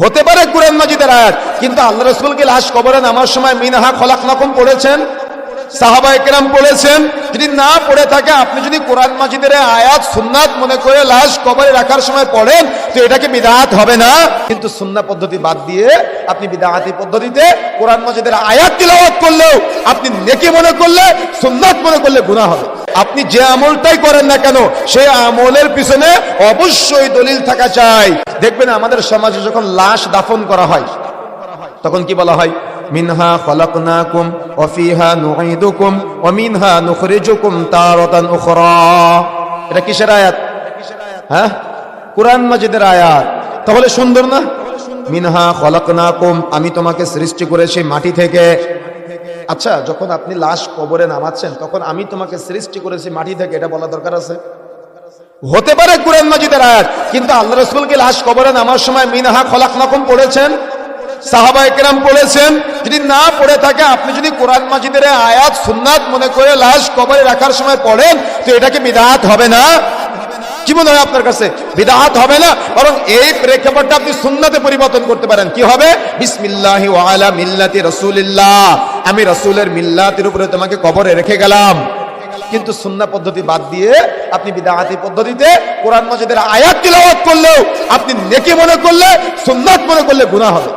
হতে পারে কোরআন মাজিদের আয়াত, কিন্তু আল্লাহ রসুলকে লাশ কবরে নামার সময় মিনহা খলাক নাকুম পড়েছেন সাহাবা একরাম পড়েছেন, যদি না পড়ে থাকে, আপনি যদি কোরআন মাজিদের আয়াত সুন্নাত মনে করে লাশ কবরে রাখার সময় পড়েন, তো এটাকে বিদাত হবে না? কিন্তু সুন্না পদ্ধতি বাদ দিয়ে আপনি বিদাহাতি পদ্ধতিতে কোরআন মাজিদের আয়াত তিলাওয়াত করলেও আপনি নেকি মনে করলে, সুন্নাত মনে করলে গুনাহ হবে। আপনি যে আমলটাই করেন না কেন, সেই আমলের পিছনে অবশ্যই দলিল থাকা চাই। দেখবেন আমাদের সমাজে যখন লাশ দাফন করা হয়, তখন কি বলা হয়? মিনহা খলাকনাকুম ওয়া ফিহা নুঈদুকুম ওয়া মিনহা নুখরিজুকুম তারাতান উখরা। এটা কিসের আয়াত? হ্যাঁ? মাজিদের আয়াত। তাহলে সুন্দর না? মিনহা খলাকনাকুম, আমি তোমাকে সৃষ্টি করেছি মাটি থেকে। আচ্ছা যখন আপনি লাশ কবরে নামাচ্ছেন, তখন আমি তোমাকে সৃষ্টি করেছি মাটি থেকে, এটা বলা দরকার আছে? হতে পারে কোরআন মাজিদের আয়াত, কিন্তু আল্লাহ রসুলকে লাশ কবরে নামার সময় মিনহা খলাক নাকুম পড়েছেন? সাহাবা একরাম পড়েছেন? যদি না পড়ে থাকে, আপনি যদি কোরআন মাজিদের আয়াত, সুন্নাত মনে করে লাশ কবরে রাখার সময় পড়েন, তো এটাকে বিদাত হবে না? কি মনে হয় আপনার কাছে? বিদাত হবে না, বরং এই প্রেক্ষাপটটা আপনি সুন্নাতে পরিবর্তন করতে পারেন। কি হবে? বিসমিল্লাহি ওয়া আলা মিল্লাতি আমি রাসূলের মিল্লাতের উপরে তোমাকে কবরে রেখে গেলাম। কিন্তু সুন্না পদ্ধতি বাদ দিয়ে আপনি বিদাহাতি পদ্ধতিতে কোরআন মসজিদের আয়াত তিলাওয়াত করলেও আপনি নেকি মনে করলে, সুন্নাত মনে করলে গুণা হবে।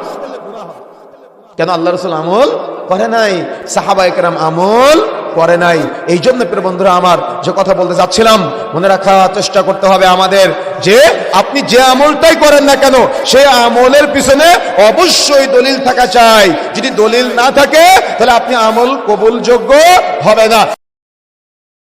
কেন আল্লাহ রসুল আমল করে নাই? সাহাবা একরাম আমল করে নাই। এই জন্য প্রিয় বন্ধুরা আমার যে কথা বলতে যাচ্ছিলাম, মনে রাখা চেষ্টা করতে হবে আমাদের যে আপনি যে আমলটাই করেন না কেন, সে আমলের পিছনে অবশ্যই দলিল থাকা চাই। যদি দলিল না থাকে, তাহলে আপনি আমল কবুলযোগ্য হবে না।